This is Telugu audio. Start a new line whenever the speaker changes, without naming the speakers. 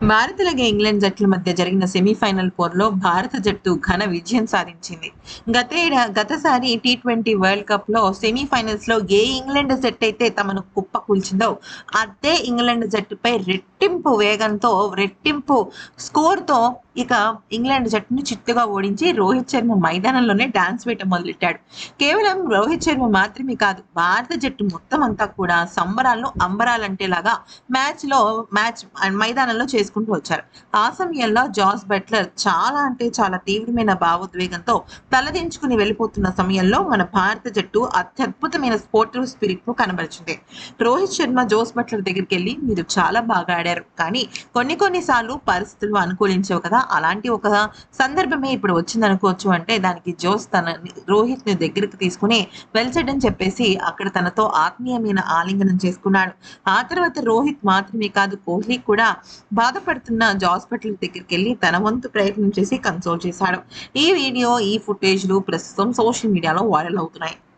భారత్ అలాగే ఇంగ్లాండ్ జట్ల మధ్య జరిగిన సెమీఫైనల్ పోర్లో భారత జట్టు ఘన విజయం సాధించింది. గతేడా గతసారి టీ ట్వంటీ వరల్డ్ కప్లో సెమీఫైనల్స్లో ఏ ఇంగ్లాండ్ జట్టు అయితే తమను కుప్ప కూల్చిందో అదే ఇంగ్లాండ్ జట్టుపై రెట్టింపు వేగంతో రెట్టింపు స్కోర్తో ఇక ఇంగ్లాండ్ జట్టును చిత్తుగా ఓడించి రోహిత్ శర్మ మైదానంలోనే డాన్స్ వేయటం మొదలెట్టాడు. కేవలం రోహిత్ శర్మ మాత్రమే కాదు భారత జట్టు మొత్తం అంతా కూడా సంబరాలను అంబరాలంటేలాగా మ్యాచ్లో మ్యాచ్ మైదానంలో చేసుకుంటూ వచ్చారు. ఆ సమయంలో జాస్ బట్లర్ చాలా అంటే చాలా తీవ్రమైన భావోద్వేగంతో తలదించుకుని వెళ్ళిపోతున్న సమయంలో మన భారత జట్టు అత్యద్భుతమైన స్పోర్టివ్ స్పిరిట్ను కనబరిచింది. రోహిత్ శర్మ జోస్ బట్లర్ దగ్గరికి వెళ్ళి మీరు చాలా బాగా ఆడారు. కానీ కొన్ని కొన్ని సార్లు పరిస్థితులు అనుకూలించవు కదా. అలాంటి ఒక సందర్భమే ఇప్పుడు వచ్చింది అనుకోవచ్చు అంటే దానికి జోస్ తన రోహిత్ని దగ్గరికి తీసుకుని వెల్సెడ్ అని చెప్పేసి అక్కడ తనతో ఆత్మీయమైన ఆలింగనం చేసుకున్నాడు. ఆ తర్వాత రోహిత్ మాత్రమే కాదు కోహ్లీ కూడా బాధపడుతున్న హాస్పిటల్ దగ్గరికి వెళ్ళి తన వంతు ప్రయత్నం చేసి కన్సోల్ చేశాడు. ఈ వీడియో ఈ ఫుటేజ్లు ప్రస్తుతం సోషల్ మీడియాలో వైరల్ అవుతున్నాయి.